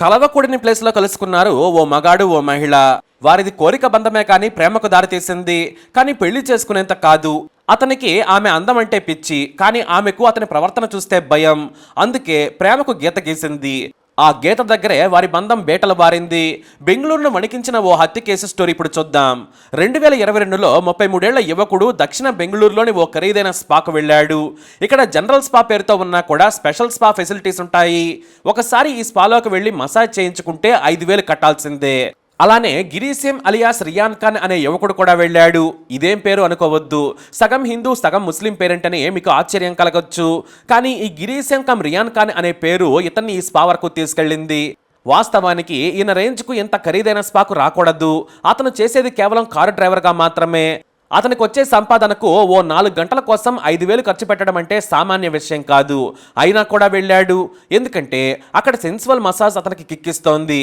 కలవకూడని ప్లేస్లో కలుసుకున్నారు ఓ మగాడు ఓ మహిళ. వారిది కోరిక బంధమే కానీ ప్రేమకు దారితీసింది కానీ పెళ్ళి చేసుకునేంత కాదు. అతనికి ఆమె అందం అంటే పిచ్చి. కానీ ఆమెకు అతని ప్రవర్తన చూస్తే భయం. అందుకే ప్రేమకు గీత గీసింది. ఆ గీత దగ్గరే వారి బంధం బేటలు బారింది బెంగళూరును వణికించిన ఓ హత్య కేసు స్టోరీ ఇప్పుడు చూద్దాం. రెండు వేల ఇరవై రెండులో ముప్పై మూడేళ్ళ యువకుడు దక్షిణ బెంగళూరులోని ఓ ఖరీదైన స్పాకు వెళ్ళాడు. ఇక్కడ జనరల్ స్పా పేరుతో ఉన్నా కూడా స్పెషల్ స్పా ఫెసిలిటీస్ ఉంటాయి. ఒకసారి ఈ స్పాలోకి వెళ్ళి మసాజ్ చేయించుకుంటే ఐదు వేలు కట్టాల్సిందే. అలానే గిరీశం అలియాస్ రియాన్ ఖాన్ అనే యువకుడు కూడా వెళ్ళాడు. ఇదేం పేరు అనుకోవద్దు. సగం హిందూ సగం ముస్లిం పేరెంటనే మీకు ఆశ్చర్యం కలగొచ్చు. కానీ ఈ గిరీశం కమ్ రియాన్ ఖాన్ అనే పేరు ఇతన్ని ఈ స్పా వరకు తీసుకెళ్ళింది. వాస్తవానికి ఈయన రేంజ్కు ఎంత ఖరీదైన స్పాకు రాకూడదు. అతను చేసేది కేవలం కారు డ్రైవర్గా మాత్రమే. అతనికి వచ్చే సంపాదనకు ఓ నాలుగు గంటల కోసం ఐదు వేలు ఖర్చు పెట్టడం అంటే సామాన్య విషయం కాదు. అయినా కూడా వెళ్ళాడు. ఎందుకంటే అక్కడ సెన్సువల్ మసాజ్ అతనికి కిక్కిస్తోంది.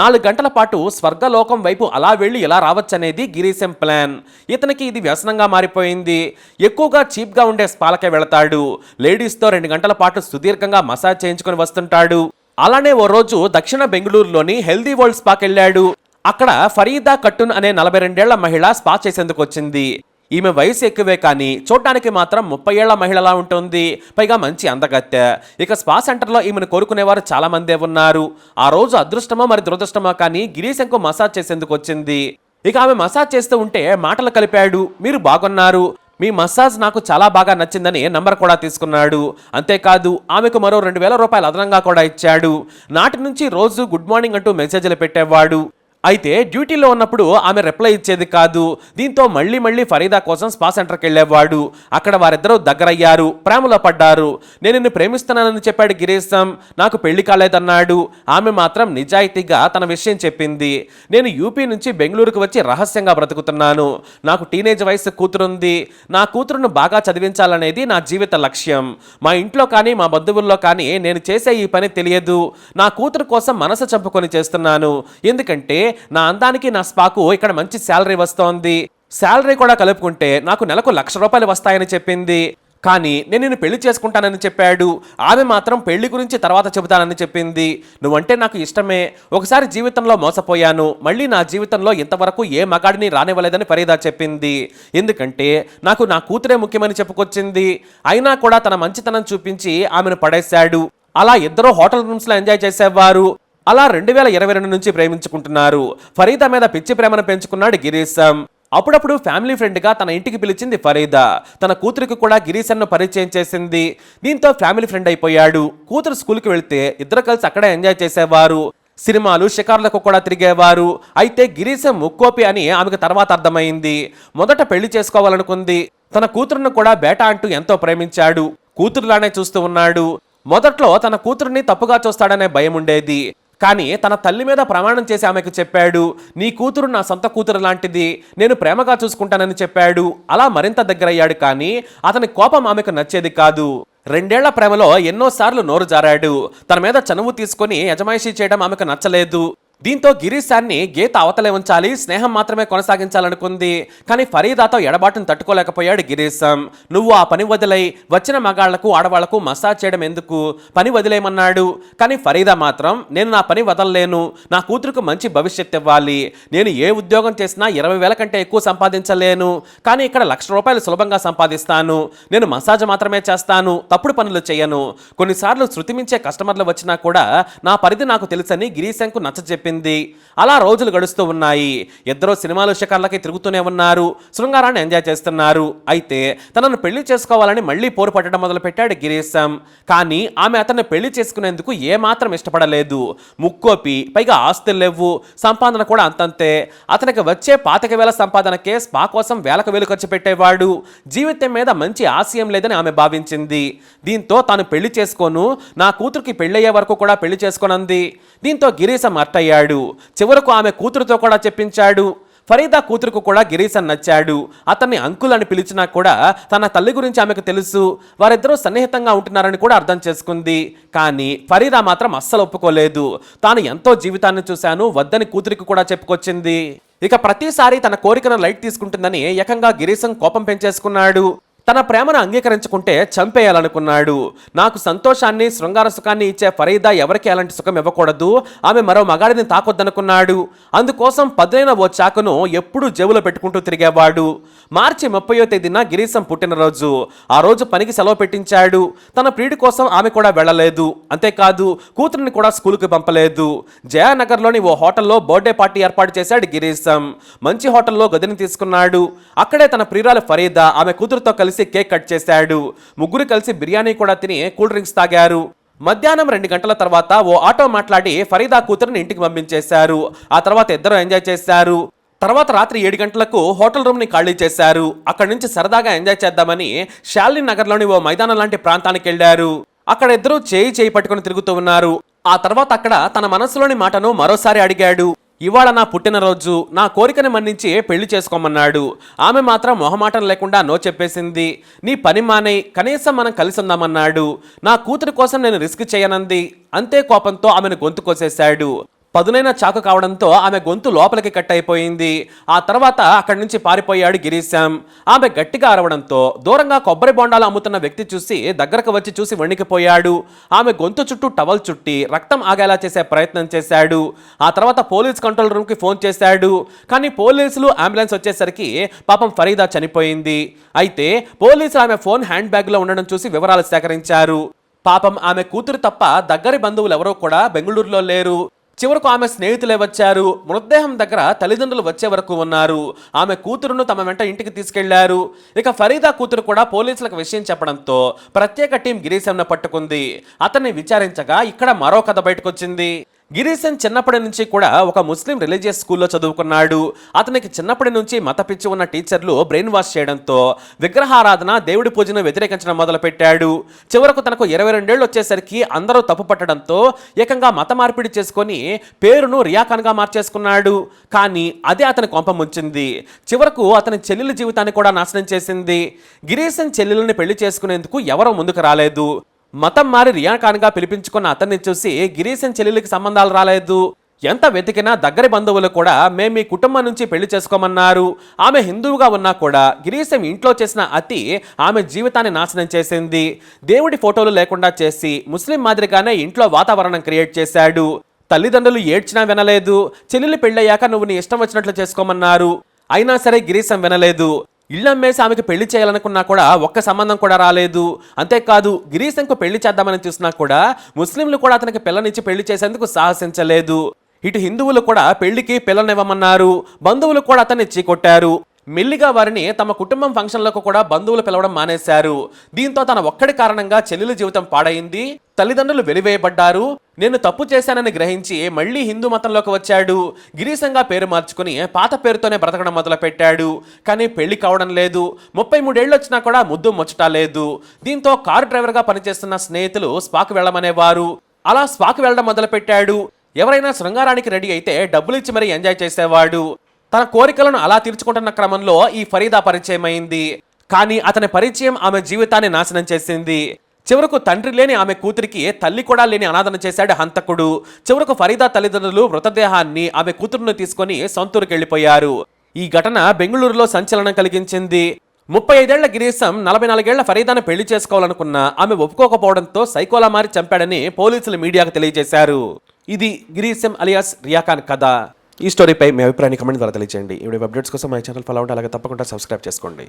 నాలుగు గంటల పాటు స్వర్గలోకం వైపు అలా వెళ్ళి ఇలా రావచ్చనేది గిరీశం ప్లాన్. ఇతనికి ఇది వ్యసనంగా మారిపోయింది. ఎక్కువగా చీప్గా ఉండే స్పాలకే వెళతాడు. లేడీస్తో రెండు గంటల పాటు సుదీర్ఘంగా మసాజ్ చేయించుకొని వస్తుంటాడు. అలానే ఓ రోజు దక్షిణ బెంగళూరులోని హెల్దీ వరల్డ్ స్పాకి వెళ్ళాడు అక్కడ ఫరీదా కట్టున్ అనే నలభై రెండేళ్ళ మహిళ స్పా చేసేందుకు వచ్చింది. ఈమె వయసు ఎక్కువే కానీ చూడటానికి మాత్రం ముప్పై ఏళ్ళ మహిళలా ఉంటుంది. పైగా మంచి అందగత్తె. ఇక స్పా సెంటర్లో ఈమెను కోరుకునేవారు చాలా మందే ఉన్నారు. ఆ రోజు అదృష్టమో మరి దురదృష్టమో కానీ గిరీశంకు మసాజ్ చేసేందుకు వచ్చింది. ఇక ఆమె మసాజ్ చేస్తూ ఉంటే మాటలు కలిపాడు. మీరు బాగున్నారు. మీ మసాజ్ నాకు చాలా బాగా నచ్చిందని నంబర్ కూడా తీసుకున్నాడు. అంతేకాదు ఆమెకు మరో రెండు వేల రూపాయలు అదనంగా కూడా ఇచ్చాడు. నాటి నుంచి రోజు గుడ్ మార్నింగ్ అంటూ మెసేజ్లు పెట్టేవాడు. అయితే డ్యూటీలో ఉన్నప్పుడు ఆమె రిప్లై ఇచ్చేది కాదు. దీంతో మళ్ళీ మళ్ళీ ఫరీదా కోసం స్పా సెంటర్కి వెళ్ళేవాడు. అక్కడ వారిద్దరూ దగ్గరయ్యారు. ప్రేమలో పడ్డారు. నేను నిన్ను ప్రేమిస్తున్నానని చెప్పాడు గిరీశం. నాకు పెళ్ళి కాలేదన్నాడు. ఆమె మాత్రం నిజాయితీగా తన విషయం చెప్పింది. నేను యూపీ నుంచి బెంగళూరుకు వచ్చి రహస్యంగా బ్రతుకుతున్నాను. నాకు టీనేజ్ వయసు కూతురుంది. నా కూతురును బాగా చదివించాలనేది నా జీవిత లక్ష్యం. మా ఇంట్లో కానీ మా బంధువుల్లో కానీ నేను చేసే ఈ పని తెలియదు. నా కూతురు కోసం మనసు చంపుకొని చేస్తున్నాను. ఎందుకంటే నా అందానికి నా స్పాకు ఇక్కడ మంచి శాలరీ వస్తోంది. శాలరీ కూడా కలుపుకుంటే నాకు నెలకు లక్ష రూపాయలు వస్తాయని చెప్పింది. కానీ నేను నిన్ను పెళ్ళి చేసుకుంటానని చెప్పాడు. ఆమె మాత్రం పెళ్ళి గురించి తర్వాత చెబుతానని చెప్పింది. నువ్వంటే నాకు ఇష్టమే. ఒకసారి జీవితంలో మోసపోయాను. మళ్ళీ నా జీవితంలో ఇంతవరకు ఏ మగాడిని రానివ్వలేదని ఫరీదా చెప్పింది. ఎందుకంటే నాకు నా కూతురే ముఖ్యమని చెప్పుకొచ్చింది. అయినా కూడా తన మంచితనం చూపించి ఆమెను పడేశాడు. అలా ఇద్దరు హోటల్ రూమ్స్లో ఎంజాయ్ చేసేవారు. అలా రెండు వేల ఇరవై రెండు నుంచి ప్రేమించుకుంటున్నారు. ఫరీదా మీద పిచ్చి ప్రేమను పెంచుకున్నాడు గిరీశం. అప్పుడప్పుడు ఫ్యామిలీ ఫ్రెండ్గా తన ఇంటికి పిలిచింది ఫరీదా. తన కూతురికి కూడా గిరీశన్ను పరిచయం చేసింది. దీంతో ఫ్యామిలీ ఫ్రెండ్ అయిపోయాడు. కూతురు స్కూల్కి వెళ్తే ఇద్దరు కలిసి అక్కడే ఎంజాయ్ చేసేవారు. సినిమాలు షికార్లకు కూడా తిరిగేవారు. అయితే గిరీశం ముక్కోపి అని ఆమెకు తర్వాత అర్థమైంది. మొదట పెళ్ళి చేసుకోవాలనుకుంది. తన కూతురును కూడా బేటా అంటూ ఎంతో ప్రేమించాడు. కూతురులానే చూస్తూ ఉన్నాడు. మొదట్లో తన కూతురుని తప్పుగా చూస్తాడనే భయం ఉండేది. కానీ తన తల్లి మీద ప్రమాణం చేసి ఆమెకు చెప్పాడు నీ కూతురు నా సొంత కూతురు లాంటిది నేను ప్రేమగా చూసుకుంటానని చెప్పాడు. అలా మరింత దగ్గరయ్యాడు కానీ అతని కోపం ఆమెకు నచ్చేది కాదు. రెండేళ్ళ ప్రేమలో ఎన్నోసార్లు నోరు జారాడు. తన మీద చనువు తీసుకొని యజమాయిషీ చేయడం ఆమెకు నచ్చలేదు. దీంతో గిరీశాన్ని గీత అవతలే ఉంచాలి స్నేహం మాత్రమే కొనసాగించాలనుకుంది. కానీ ఫరీదాతో ఎడబాటును తట్టుకోలేకపోయాడు గిరీశం. నువ్వు ఆ పని వదిలై వచ్చిన మగాళ్ళకు ఆడవాళ్ళకు మసాజ్ చేయడం ఎందుకు? పని వదిలేయమన్నాడు. కానీ ఫరీదా మాత్రం నేను నా పని వదలలేను నా కూతురుకు మంచి భవిష్యత్ ఇవ్వాలి. నేను ఏ ఉద్యోగం చేసినా ఇరవై వేల కంటే ఎక్కువ సంపాదించలేను. కానీ ఇక్కడ లక్ష రూపాయలు సులభంగా సంపాదిస్తాను. నేను మసాజ్ మాత్రమే చేస్తాను తప్పుడు పనులు చేయను. కొన్నిసార్లు శృతిమించే కస్టమర్లు వచ్చినా కూడా నా పరిధి నాకు తెలుసని గిరీశంకు నచ్చజెప్పి చెప్పింది. అలా రోజులు గడుస్తూ ఉన్నాయి. ఇద్దరు సినిమాలు షికార్లకి తిరుగుతూనే ఉన్నారు. శృంగారాన్ని ఎంజాయ్ చేస్తున్నారు. అయితే తనను పెళ్ళి చేసుకోవాలని మళ్ళీ పోరు పట్టడం మొదలుపెట్టాడు గిరీశం కానీ ఆమె అతన్ని పెళ్ళి చేసుకునేందుకు ఏమాత్రం ఇష్టపడలేదు. ముక్కోపి పైగా ఆస్తులు లేవు. సంపాదన కూడా అంతంతే. అతనికి వచ్చే పాతిక వేల సంపాదనకే స్పా కోసం వేలకు వేలు ఖర్చు పెట్టేవాడు. జీవితం మీద మంచి ఆశయం లేదని ఆమె భావించింది. దీంతో తాను పెళ్ళి చేసుకోను. నా కూతురికి పెళ్ళయ్యే వరకు కూడా పెళ్ళి చేసుకోనంది. దీంతో గిరీశం అట్టయ్యాడు తిరిగాడు చివరకు ఆమె కూతురుతో కూడా చెప్పించాడు. ఫరీదా కూతురుకు కూడా గిరీశన్ నచ్చాడు. అతన్ని అంకుల్ అని పిలిచినా కూడా తన తల్లి గురించి ఆమెకు తెలుసు. వారిద్దరూ సన్నిహితంగా ఉంటున్నారని కూడా అర్థం చేసుకుంది. కానీ ఫరీదా మాత్రం అస్సలు ఒప్పుకోలేదు. తాను ఎంతో జీవితాన్ని చూశాను. వద్దని కూతురికి కూడా చెప్పుకొచ్చింది. ఇక ప్రతిసారి తన కోరికను లైట్ తీసుకుంటుందని ఏకంగా గిరీశం కోపం పెంచేసుకున్నాడు. తన ప్రేమను అంగీకరించుకుంటే చంపేయాలనుకున్నాడు. నాకు సంతోషాన్ని శృంగార సుఖాన్ని ఇచ్చే ఫరీదా ఎవరికి అలాంటి సుఖం ఇవ్వకూడదు. ఆమె మరో మగాడిని తాకొద్దనుకున్నాడు. అందుకోసం పదునైన ఓ చాకును ఎప్పుడూ జేబులో పెట్టుకుంటూ తిరిగేవాడు. మార్చి ముప్పయో తేదీన గిరీశం పుట్టినరోజు. ఆ రోజు పనికి సెలవు పెట్టించాడు. తన ప్రియుడి కోసం ఆమె కూడా వెళ్ళలేదు. అంతేకాదు కూతురిని కూడా స్కూల్కి పంపలేదు. జయానగర్లోని ఓ హోటల్లో బర్త్డే పార్టీ ఏర్పాటు చేశాడు గిరీశం. మంచి హోటల్లో గదిని తీసుకున్నాడు. అక్కడే తన ప్రియురాలు ఫరీదా ఆమె కూతురుతో కలిసి కేక్ కట్ చేశాడు. ముగ్గురు కలిసి బిర్యానీ కూడా తిని కూల్ డ్రింక్స్ తాగారు. మధ్యాహ్నం రెండు గంటల తర్వాత ఓ ఆటో మాట్లాడి ఫరీదా కూతురుని ఇంటికి పంపించేశారు. ఆ తర్వాత ఇద్దరు ఎంజాయ్ చేశారు. తర్వాత రాత్రి ఏడు గంటలకు హోటల్ రూమ్ని ఖాళీ చేశారు. అక్కడి నుంచి సరదాగా ఎంజాయ్ చేద్దామని షాలిన్ నగర్లోని ఓ మైదానం లాంటి ప్రాంతానికి వెళ్ళారు అక్కడ ఇద్దరు చేయి చేయి పట్టుకొని తిరుగుతూ ఉన్నారు. ఆ తర్వాత అక్కడ తన మనసులోని మాటను మరోసారి అడిగాడు. ఇవాళ నా పుట్టినరోజు నా కోరికని మన్నించి పెళ్ళి చేసుకోమన్నాడు. ఆమె మాత్రం మొహమాటం లేకుండా నో చెప్పేసింది. నీ పని మానే కనీసం మనం కలిసి ఉందామన్నాడు నా కూతురి కోసం నేను రిస్క్ చేయనంది. అంతే కోపంతో ఆమెను గొంతు కోసేశాడు. పదునైన చాకు కావడంతో ఆమె గొంతు లోపలికి కట్ అయిపోయింది. ఆ తర్వాత అక్కడి నుంచి పారిపోయాడు గిరీశం. ఆమె గట్టిగా అరవడంతో దూరంగా కొబ్బరి బొండాలు అమ్ముతున్న వ్యక్తి చూసి దగ్గరకు వచ్చి చూసి వణికిపోయాడు. ఆమె గొంతు చుట్టూ టవల్ చుట్టి రక్తం ఆగేలా చేసే ప్రయత్నం చేశాడు. ఆ తర్వాత పోలీస్ కంట్రోల్ రూమ్కి ఫోన్ చేశాడు. కానీ పోలీసులు అంబులెన్స్ వచ్చేసరికి పాపం ఫరీదా చనిపోయింది. అయితే పోలీసులు ఆమె ఫోన్ హ్యాండ్ బ్యాగ్లో ఉండడం చూసి వివరాలు సేకరించారు. పాపం ఆమె కూతురు తప్ప దగ్గరి బంధువులు ఎవరూ కూడా బెంగళూరులో లేరు. చివరకు ఆమె స్నేహితులే వచ్చారు. మృతదేహం దగ్గర తల్లిదండ్రులు వచ్చే వరకు ఉన్నారు. ఆమె కూతురును తమ వెంట ఇంటికి తీసుకెళ్ళారు. ఇక ఫరీదా కూతురు కూడా పోలీసులకు విషయం చెప్పడంతో ప్రత్యేక టీం గిరీశంను పట్టుకుంది. అతన్ని విచారించగా ఇక్కడ మరో కథ బయటకొచ్చింది. గిరీశన్ చిన్నప్పటి నుంచి కూడా ఒక ముస్లిం రిలీజియస్ స్కూల్లో చదువుకున్నాడు. అతనికి చిన్నప్పటి నుంచి మత పిచ్చి ఉన్న టీచర్లు బ్రెయిన్ వాష్ చేయడంతో విగ్రహారాధన దేవుడి పూజను వ్యతిరేకించడం మొదలుపెట్టాడు. చివరకు తనకు ఇరవై రెండేళ్ళు వచ్చేసరికి అందరూ తప్పు పట్టడంతో ఏకంగా మత మార్పిడి చేసుకొని పేరును రియాఖాన్గా మార్చేసుకున్నాడు. కానీ అదే అతని కొంప ముంచింది. చివరకు అతని చెల్లెల జీవితాన్ని కూడా నాశనం చేసింది. గిరీశన్ చెల్లెలని పెళ్ళి చేసుకునేందుకు ఎవరూ ముందుకు రాలేదు. మతం మారి రియాన్ ఖాన్గా పిలిపించుకున్న అతన్ని చూసి గిరీశన్ చెల్లెలికి సంబంధాలు రాలేదు. ఎంత వెతికినా దగ్గరి బంధువులు కూడా మేము మీ కుటుంబం నుంచి పెళ్ళి చేసుకోమన్నారు. ఆమె హిందువుగా ఉన్నా కూడా గిరీశం ఇంట్లో చేసిన అతి ఆమె జీవితాన్ని నాశనం చేసింది. దేవుడి ఫోటోలు లేకుండా చేసి ముస్లిం మాదిరిగానే ఇంట్లో వాతావరణం క్రియేట్ చేశాడు. తల్లిదండ్రులు ఏడ్చినా వినలేదు. చెల్లెలు పెళ్ళయ్యాక నువ్వు నీ ఇష్టం వచ్చినట్లు చేసుకోమన్నారు. అయినా సరే గిరీశం వినలేదు. ఇళ్ళమ్మేసి ఆమెకు పెళ్ళి చేయాలనుకున్నా కూడా ఒక్క సంబంధం కూడా రాలేదు. అంతేకాదు గిరీశంకు పెళ్ళి చేద్దామని చూసినా కూడా ముస్లింలు కూడా అతనికి పిల్లనిచ్చి పెళ్ళి చేసేందుకు సాహసించలేదు. ఇటు హిందువులు కూడా పెళ్ళికి పిల్లనివ్వమన్నారు. బంధువులు కూడా అతన్ని చీకొట్టారు మెల్లిగా వారిని తమ కుటుంబం ఫంక్షన్లకు కూడా బంధువులు పిలవడం మానేశారు. దీంతో తన ఒక్కడి కారణంగా చెల్లెల జీవితం పాడైంది. తల్లిదండ్రులు వెలివేయబడ్డారు. నేను తప్పు చేశానని గ్రహించి మళ్ళీ హిందూ మతంలోకి వచ్చాడు. గిరీశంగా పేరు మార్చుకుని పాత పేరుతోనే బ్రతకడం మొదలుపెట్టాడు. కానీ పెళ్ళి కావడం లేదు. ముప్పై మూడేళ్ళు వచ్చినా కూడా ముద్దు ముచ్చట లేదు. దీంతో కారు డ్రైవర్గా పనిచేస్తున్న స్నేహితులు స్పాక్ వెళ్ళమనేవారు. అలా స్పాక్ వెళ్ళడం మొదలుపెట్టాడు. ఎవరైనా శృంగారానికి రెడీ అయితే డబ్బులు ఇచ్చి మరీ ఎంజాయ్ చేసేవాడు. తన కోరికలను అలా తీర్చుకుంటున్న క్రమంలో ఈ ఫరీదా పరిచయం అయింది కానీ అతని పరిచయం ఆమె జీవితాన్ని నాశనం చేసింది. చివరకు తండ్రి లేని ఆమె కూతురికి తల్లి కూడా లేని అనాథన చేశాడు హంతకుడు. చివరకు ఫరీదా తల్లిదండ్రులు మృతదేహాన్ని ఆమె కూతురును తీసుకొని సొంతూరుకి వెళ్ళిపోయారు. ఈ ఘటన బెంగళూరులో సంచలనం కలిగించింది. ముప్పై ఐదేళ్ళ గిరీశం నలభై నాలుగేళ్ళ ఫరీదాను పెళ్ళి చేసుకోవాలనుకున్న ఆమె ఒప్పుకోకపోవడంతో సైకోలా మారి చంపాడని పోలీసులు మీడియాకు తెలియజేశారు. ఇది గిరీశం అలియాస్ రియాఖాన్ కథ. ఈ స్టోరీపై మీ అభిప్రాయాన్ని కమెంట్ ద్వారా తెలియజేయండి ఇవి అప్డేట్స్ కోసం మా ఛానల్ ఫాలో అవ్వండి. అలాగే తప్పకుండా సబ్స్క్రైబ్ చేసుకోండి.